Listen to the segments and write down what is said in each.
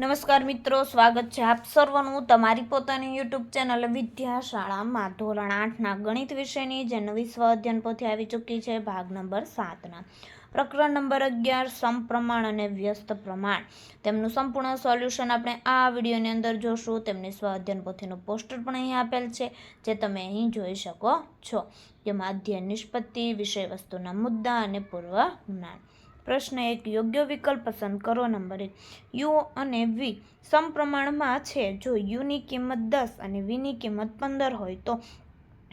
નમસ્કાર મિત્રો, સ્વાગત છે આપ સર્વનું તમારી પોતાની યુટ્યુબ ચેનલ વિદ્યાશાળામાં. ધોરણ આઠના ગણિત વિષયની જે નવી સ્વ અધ્યયન પોથી આવી ચૂકી છે, ભાગ નંબર સાતના. પ્રકરણ નંબર અગિયાર, સમપ્રમાણ અને વ્યસ્ત પ્રમાણ. તેમનું સંપૂર્ણ સોલ્યુશન આપણે આ વિડીયોની અંદર જોશું. તેમની સ્વ અધ્યયન પોથીનું પોસ્ટર પણ અહીં આપેલ છે, જે તમે અહીં જોઈ શકો છો. જેમાં અધ્યયન નિષ્પત્તિ વિષય વસ્તુના મુદ્દા અને પૂર્વ જ્ઞાન પ્રશ્ન એક, યોગ્ય વિકલ્પ પસંદ કરો નંબર એક. યુ અને વી સમપ્રમાણમાં છે. જો યુની કિંમત દસ અને વીની કિંમત પંદર હોય, તો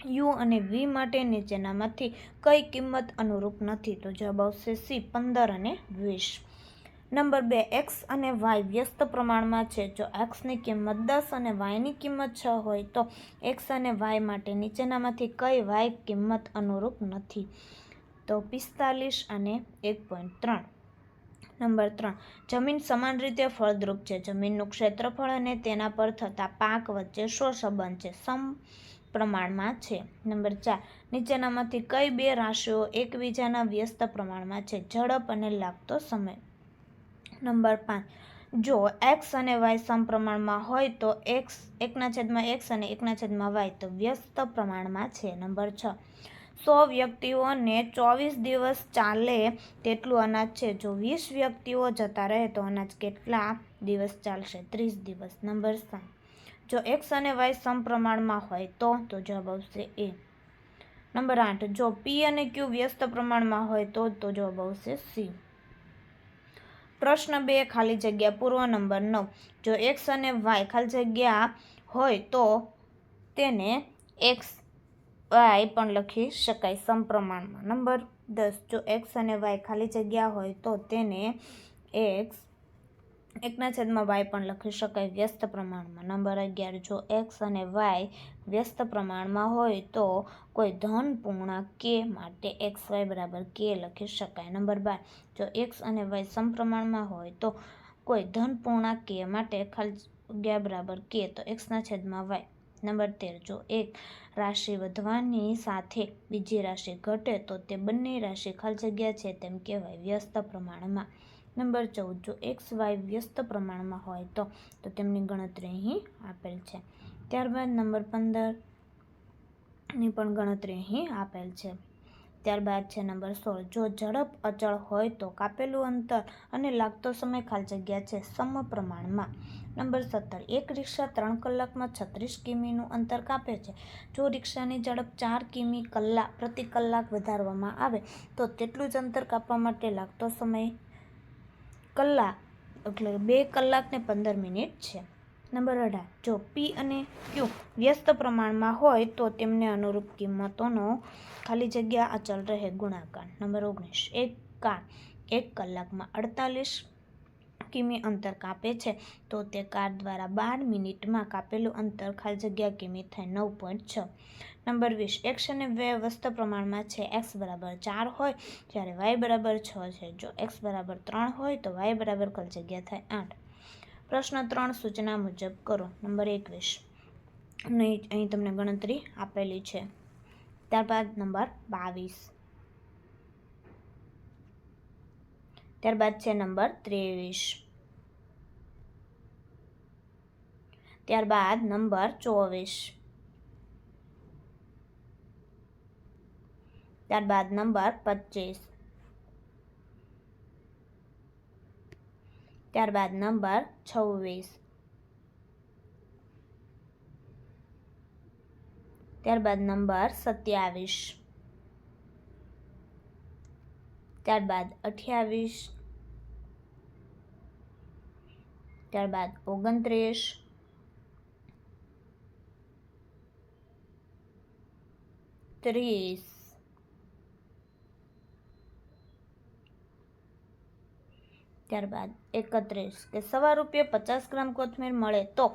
યુ અને વી માટે નીચેનામાંથી કઈ કિંમત અનુરૂપ નથી? તો જવાબ આવશે સી, પંદર અને વીસ. નંબર બે, એક્સ અને વાય વ્યસ્ત પ્રમાણમાં છે. જો એક્સની કિંમત દસ અને વાયની કિંમત છ હોય, તો એક્સ અને વાય માટે નીચેનામાંથી કઈ વાય કિંમત અનુરૂપ નથી? તો પિસ્તાલીસ અને એક પોઈન્ટ ત્રણ. નંબર ત્રણ. જમીન સમાન રીતે ફળદ્રુપ છે. જમીનનું ક્ષેત્રફળ અને તેના પર થતા પાક વચ્ચે શો સંબંધ છે? સમ પ્રમાણમાં છે. નંબર ચાર. નીચેનામાંથી કઈ બે રાશિઓ એકબીજાના વ્યસ્ત પ્રમાણમાં છે? ઝડપ અને લાગતો સમય. નંબર પાંચ. જો એક્સ અને વાય સમપ્રમાણમાં હોય તો એક્સ એકના છેદમાં એક્સ અને એકના છેદમાં વાય તો વ્યસ્ત પ્રમાણમાં છે. નંબર છ. સો વ્યક્તિઓને ચોવીસ દિવસ ચાલે તેટલું અનાજ છે. જો વીસ વ્યક્તિઓ જતા રહે તો અનાજ કેટલા દિવસ ચાલશે? ત્રીસ દિવસ. નંબર સાત. જો એક્સ અને વાય સમપ્રમાણમાં હોય તો? તો જવાબ આવશે એ નંબર આઠ. જો પી અને ક્યુ વ્યસ્ત પ્રમાણમાં હોય તો? તો જવાબ આવશે સી પ્રશ્ન બે. ખાલી જગ્યા. પૂર્વ નંબર નવ. જો એક્સ અને વાય ખાલી જગ્યા હોય તો? તેને એક્સ વાય પણ લખી શકાય સમપ્રમાણમાં. નંબર દસ, જો એક્સ અને વાય ખાલી જગ્યા હોય તો તેને એક્સ એકના છેદમાં વાય પણ લખી શકાય વ્યસ્ત પ્રમાણમાં. નંબર અગિયાર, જો એક્સ અને વાય વ્યસ્ત પ્રમાણમાં હોય તો કોઈ ધન પૂર્ણાંક કે માટે એક્સ વાય બરાબર કે લખી શકાય. નંબર બાર, જો એક્સ અને વાય સમપ્રમાણમાં હોય તો કોઈ ધન પૂર્ણાંક કે માટે ખાલી જગ્યા બરાબર કે તો એક્સના છેદમાં વાય નંબર તેર. જો એક રાશિ વધવાની સાથે બીજી રાશિ ઘટે તો તે બંને રાશિ ખાલી જગ્યા છે તેમ કહેવાય વ્યસ્ત પ્રમાણમાં. નંબર ચૌદ. જો એક્સ વાય વ્યસ્ત પ્રમાણમાં હોય તો તો તેમની ગણતરી અહીં આપેલ છે. ત્યારબાદ નંબર પંદરની પણ ગણતરી અહીં આપેલ છે. ત્યારબાદ છે નંબર સોળ. જો ઝડપ અચળ હોય તો કાપેલું અંતર અને લાગતો સમય ખાલી જગ્યા છે સમપ્રમાણમાં નંબર સત્તર. એક રિક્ષા ત્રણ કલાકમાં છત્રીસ કિમીનું અંતર કાપે છે. જો રિક્ષાની ઝડપ ચાર કિમી કલાક પ્રતિ કલાક વધારવામાં આવે, તો તેટલું જ અંતર કાપવા માટે લાગતો સમય કલાક, એટલે બે કલાક ને પંદર મિનિટ છે. નંબર અઢાર. જો પી અને ક્યુ વ્યસ્ત પ્રમાણમાં હોય તો તેમને અનુરૂપ કિંમતોનો ખાલી જગ્યા અચલ રહે ગુણાકાર. નંબર ઓગણીસ. એક કાર એક કલાકમાં અડતાલીસ કિમી અંતર કાપે છે, તો તે કાર દ્વારા બાર મિનિટમાં કાપેલું અંતર ખાલી જગ્યા કિમી થાય નવ પોઈન્ટ છ. નંબર વીસ. એક્સ અને વે વ્યસ્ત પ્રમાણમાં છે. એક્સ બરાબર ચાર હોય જ્યારે વાય બરાબર છ છે. જો એક્સ બરાબર ત્રણ હોય તો વાય બરાબર ખાલી જગ્યા થાય આઠ. પ્રશ્ન ત્રણ સૂચના મુજબ કરો. નંબર એકવીસ. અહીં તમને ગણતરી આપેલી છે. ત્યારબાદ નંબર બાવીસ. ત્યારબાદ છે નંબર ત્રેવીસ. ત્યારબાદ નંબર ચોવીસ. ત્યારબાદ નંબર પચીસ. ત્યારબાદ નંબર છવ્વીસ. ત્યારબાદ નંબર સત્યાવીસ. ત્યારબાદ અઠ્યાવીસ. ત્યારબાદ ઓગણત્રીસ. ત્રીસ. ત્યારબાદ એકત્રીસ, કે સવા રૂપિયા પચાસ ગ્રામ કોથમીર મળે તો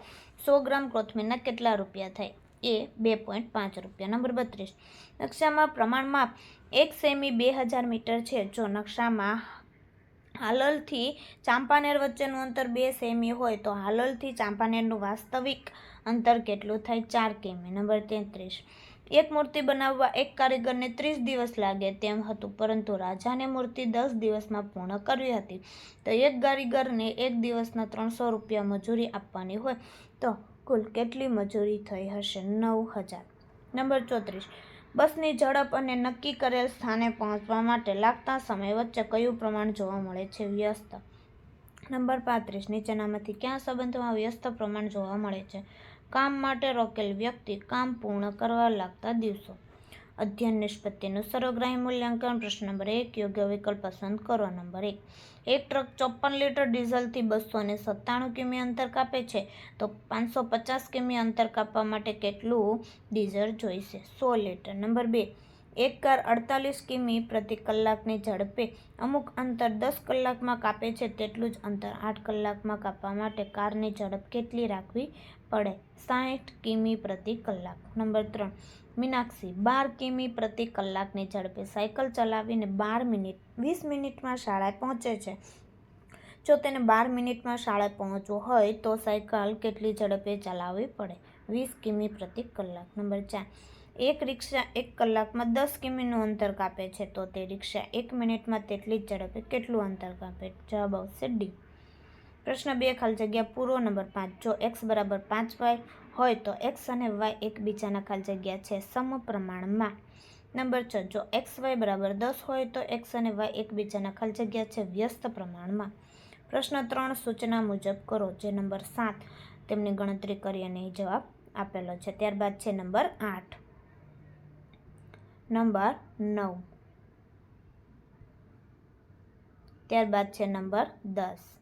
સો ગ્રામ કોથમીરના કેટલા રૂપિયા થાય? એ બે પોઈન્ટ પાંચ રૂપિયા. નંબર બત્રીસ, નકશામાં પ્રમાણમાં એક સેમી બે હજાર મીટર છે. જો નકશામાં હાલોલથી ચાંપાનેર વચ્ચેનું અંતર બે સેમી હોય તો હાલોલથી ચાંપાનેરનું વાસ્તવિક અંતર કેટલું થાય? ચાર કિમી. નંબર તેત્રીસ એક મૂર્તિ બનાવવા એક કારીગરને ત્રીસ દિવસ લાગે તેમ હતું, પરંતુ રાજાને મૂર્તિ દસ દિવસમાં પૂર્ણ કરવી હતી. તો એક કારીગરને એક દિવસના ત્રણસો રૂપિયા મજૂરી આપવાની હોય તો કુલ કેટલી મજૂરી થઈ હશે? નવ હજાર. નંબર ચોત્રીસ. બસની ઝડપ અને નક્કી કરેલ સ્થાને પહોંચવા માટે લાગતા સમય વચ્ચે કયું પ્રમાણ જોવા મળે છે? વ્યસ્ત. નંબર પાંત્રીસ. નીચેનામાંથી ક્યાં સંબંધમાં વ્યસ્ત પ્રમાણ જોવા મળે છે? કામ માટે રોકેલ વ્યક્તિ કામ પૂર્ણ કરવા લાગતા દિવસો. અધ્યયન નિષ્પત્તિનું સર્વગ્રાહી મૂલ્યાંકન, પ્રશ્ન નંબર એક, યોગ્ય વિકલ્પ પસંદ કરો. નંબર એક એક ટ્રક ચોપન લીટર ડીઝલથી બસો અને સત્તાણું કિમી અંતર કાપે છે. તો પાંચસો પચાસ કિમી અંતર કાપવા માટે કેટલું ડીઝલ જોઈશે? સો લીટર. નંબર બે, એક કાર અડતાલીસ કિમી પ્રતિ કલાકની ઝડપે અમુક અંતર દસ કલાકમાં કાપે છે, તેટલું જ અંતર આઠ કલાકમાં કાપવા માટે કારની ઝડપ કેટલી રાખવી પડે. સાઠ કિમી પ્રતિ કલાક. નંબર ત્રણ. મીનાક્ષી, બાર કિમી પ્રતિ કલાકની ઝડપે સાયકલ ચલાવીને બાર મિનિટ, વીસ મિનિટમાં શાળાએ પહોંચે છે. જો તેને બાર મિનિટમાં શાળાએ પહોંચવું હોય તો સાયકલ કેટલી ઝડપે ચલાવવી પડે? વીસ કિમી પ્રતિ કલાક. નંબર ચાર. એક રિક્ષા એક કલાકમાં દસ કિમીનું અંતર કાપે છે તો તે રિક્ષા એક મિનિટમાં તેટલી જ ઝડપે કેટલું અંતર કાપે? જવાબ આવશે ડી. પ્રશ્ન બે, ખાલી જગ્યા પૂરો નંબર પાંચ. જો એક્સ બરાબર પાંચ વાય હોય તો એક્સ અને વાય એકબીજાના ખાલી જગ્યા છે સમપ્રમાણમાં. નંબર છ, જો એક્સ વાય બરાબર દસ હોય તો એક્સ અને વાય એકબીજાના ખાલી જગ્યા છે વ્યસ્ત પ્રમાણમાં. પ્રશ્ન ત્રણ, સૂચના મુજબ કરો, જે નંબર સાત તેમની ગણતરી કરી અને જવાબ આપેલો છે. ત્યારબાદ છે નંબર આઠ. નંબર નવ. ત્યારબાદ છે નંબર દસ.